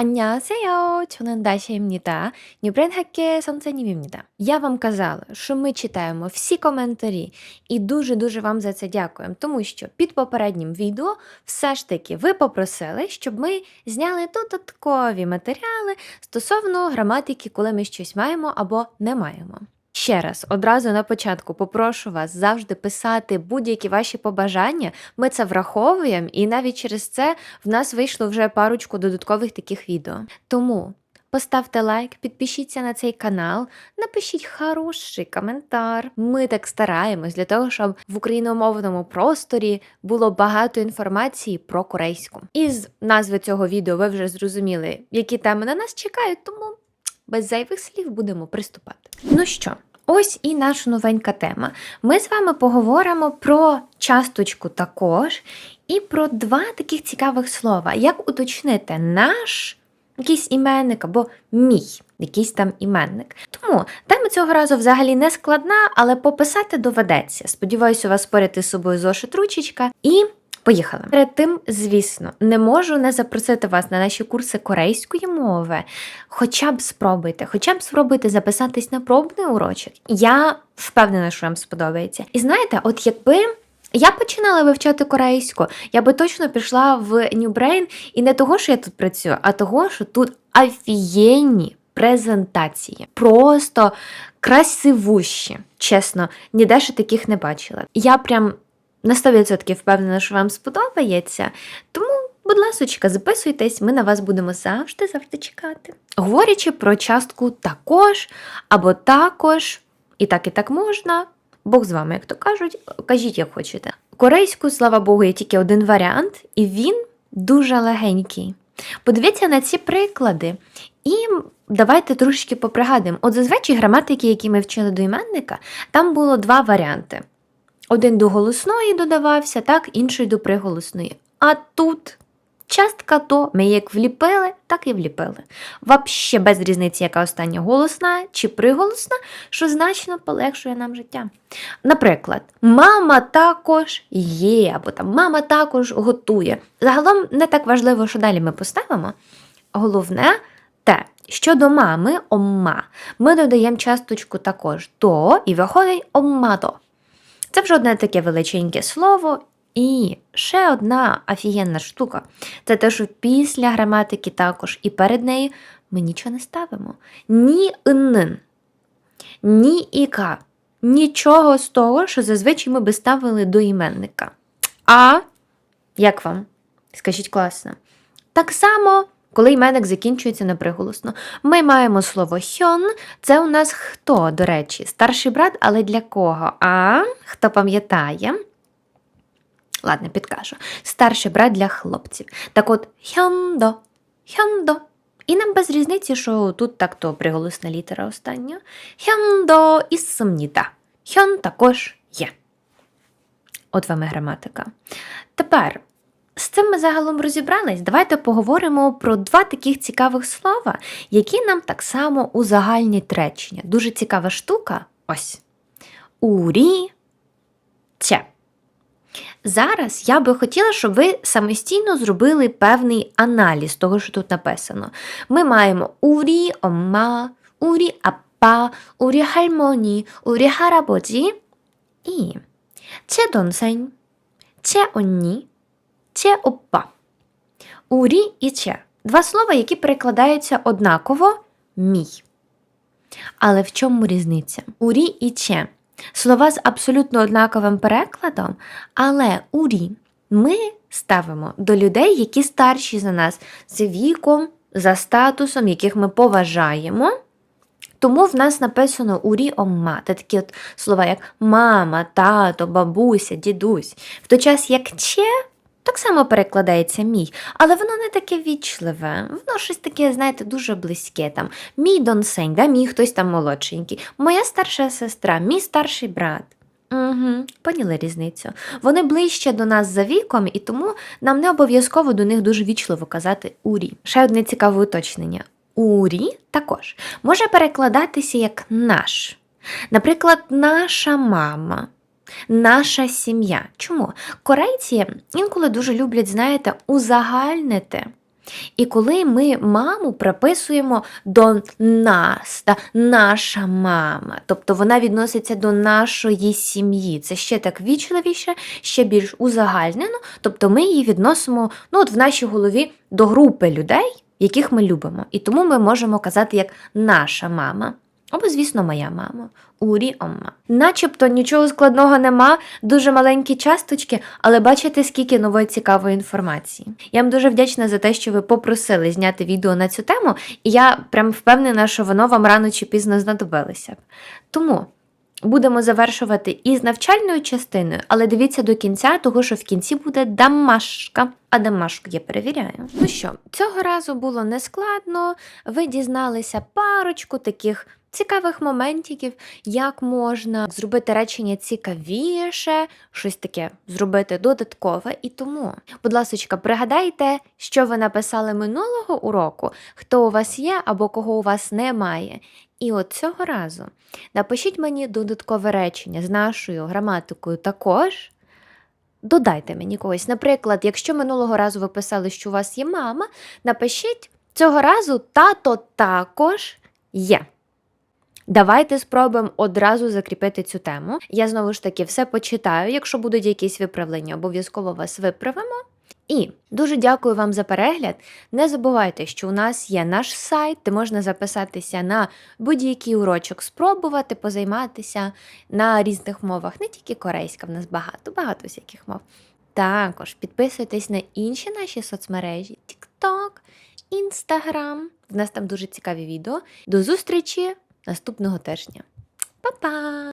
안녕하세요. 저는 다시입니다. 뉴브랜 학계 선생님입니다. Я вам казала, що ми читаємо всі коментарі і дуже-дуже вам за це дякуємо, тому що під попереднім відео все ж таки ви попросили, щоб ми зняли додаткові матеріали стосовно граматики, коли ми щось маємо або не маємо. Ще раз, одразу на початку попрошу вас завжди писати будь-які ваші побажання. Ми це враховуємо, і навіть через це в нас вийшло вже парочку додаткових таких відео. Тому поставте лайк, підпишіться на цей канал, напишіть хороший коментар. Ми так стараємось для того, щоб в україномовному просторі було багато інформації про корейську. Із назви цього відео ви вже зрозуміли, які теми на нас чекають, тому без зайвих слів будемо приступати. Ну що, ось і наша новенька тема. Ми з вами поговоримо про часточку також і про два таких цікавих слова. Як уточнити наш якийсь іменник або мій якийсь там іменник. Тому тема цього разу взагалі не складна, але пописати доведеться. Сподіваюся, у вас поряд з собою зошит ручечка і. Поїхали. Перед тим, звісно, не можу не запросити вас на наші курси корейської мови. Хоча б спробуйте, хоча б спробуйте записатись на пробний урочок. Я впевнена, що вам сподобається. І знаєте, от якби. Я починала вивчати корейську, я би точно пішла в New Brain, і не того, що я тут працюю, а того, що тут офігенні презентації. Просто красивущі. Чесно, ніде ще таких не бачила. Я прям на 100% впевнена, що вам сподобається. Тому, будь ласочка, записуйтесь, ми на вас будемо завжди завжди чекати. Говорячи про частку також або також, і так, і так можна. Бог з вами, як то кажуть, кажіть, як хочете. Корейську, слава Богу, є тільки один варіант, і він дуже легенький. Подивіться на ці приклади. І давайте трошки попригадуємо. От зазвичай граматики, які ми вчили до іменника, там було два варіанти. Один до голосної додавався, так, інший до приголосної. А тут частка то ми як вліпили, так і вліпили. Вообще без різниці, яка остання голосна чи приголосна, що значно полегшує нам життя. Наприклад, мама також є, або там мама також готує. Загалом не так важливо, що далі ми поставимо. Головне те, що до мами омма, ми додаємо часточку також то і виходить оммато. Це вже одне таке величеньке слово. І ще одна офігенна штука це те, що після граматики також і перед нею ми нічого не ставимо. Ні «н», ні іка, нічого з того, що зазвичай ми би ставили до іменника. А як вам? Скажіть класно. Так само, коли іменник закінчується на приголосно, ми маємо слово хьон. Це у нас хто, до речі, старший брат, але для кого? А хто пам'ятає? Ладно, підкажу. Старший брат для хлопців. Так от хьондо, хьондо. І нам без різниці, що тут так-то приголосна літера остання. Хьондо ісумніта. Хьон також є. От вам і граматика. Тепер. З цим ми загалом розібрались. Давайте поговоримо про два таких цікавих слова, які нам так само узагальнять речення. Дуже цікава штука. Ось. Урі че. Зараз я би хотіла, щоб ви самостійно зробили певний аналіз того, що тут написано. Ми маємо урі омма, урі апа, урі хальмоні, урі харабоджі і че донсень, че онні, че опа. Урі і че. Два слова, які перекладаються однаково мій. Але в чому різниця? Урі і че. Слова з абсолютно однаковим перекладом, але урі ми ставимо до людей, які старші за нас за віком, за статусом, яких ми поважаємо. Тому в нас написано урі омма. Це такі от слова, як мама, тато, бабуся, дідусь. В той час, як че, так само перекладається мій, але воно не таке вічливе, воно щось таке, знаєте, дуже близьке. там. Мій донсень, да, мій хтось там молодшенький, моя старша сестра, мій старший брат. Угу, Поняли різницю. Вони ближче до нас за віком, і тому нам не обов'язково до них дуже вічливо казати урі. Ще одне цікаве уточнення. Урі також може перекладатися як наш. Наприклад, наша мама. Наша сім'я. Чому? Корейці інколи дуже люблять, знаєте, узагальнити. І коли ми маму приписуємо до нас, та наша мама, тобто вона відноситься до нашої сім'ї, це ще так вічливіше, ще більш узагальнено, тобто ми її відносимо ну, от в нашій голові до групи людей, яких ми любимо. І тому ми можемо казати як наша мама. Або, звісно, моя мама. Урі Омма. Начебто нічого складного нема, дуже маленькі часточки, але бачите, скільки нової цікавої інформації. Я вам дуже вдячна за те, що ви попросили зняти відео на цю тему, і я прям впевнена, що воно вам рано чи пізно знадобилося. б. Тому будемо завершувати із навчальною частиною, але дивіться до кінця, того що в кінці буде дамашка. А дамашку я перевіряю. Ну що, цього разу було нескладно. Ви дізналися парочку таких цікавих моментиків, як можна зробити речення цікавіше, щось таке зробити додаткове. І тому, будь ласка, пригадайте, що ви написали минулого уроку, хто у вас є або кого у вас немає. І от цього разу напишіть мені додаткове речення з нашою граматикою також. Додайте мені когось. Наприклад, якщо минулого разу ви писали, що у вас є мама, напишіть цього разу тато також є. Давайте спробуємо одразу закріпити цю тему. Я знову ж таки все почитаю. Якщо будуть якісь виправлення, обов'язково вас виправимо. І дуже дякую вам за перегляд. Не забувайте, що у нас є наш сайт, де можна записатися на будь-який урочок, спробувати позайматися на різних мовах, не тільки корейська, в нас багато, багато всяких мов. Також підписуйтесь на інші наші соцмережі: TikTok, Instagram. В нас там дуже цікаві відео. До зустрічі наступного тижня. Па-па!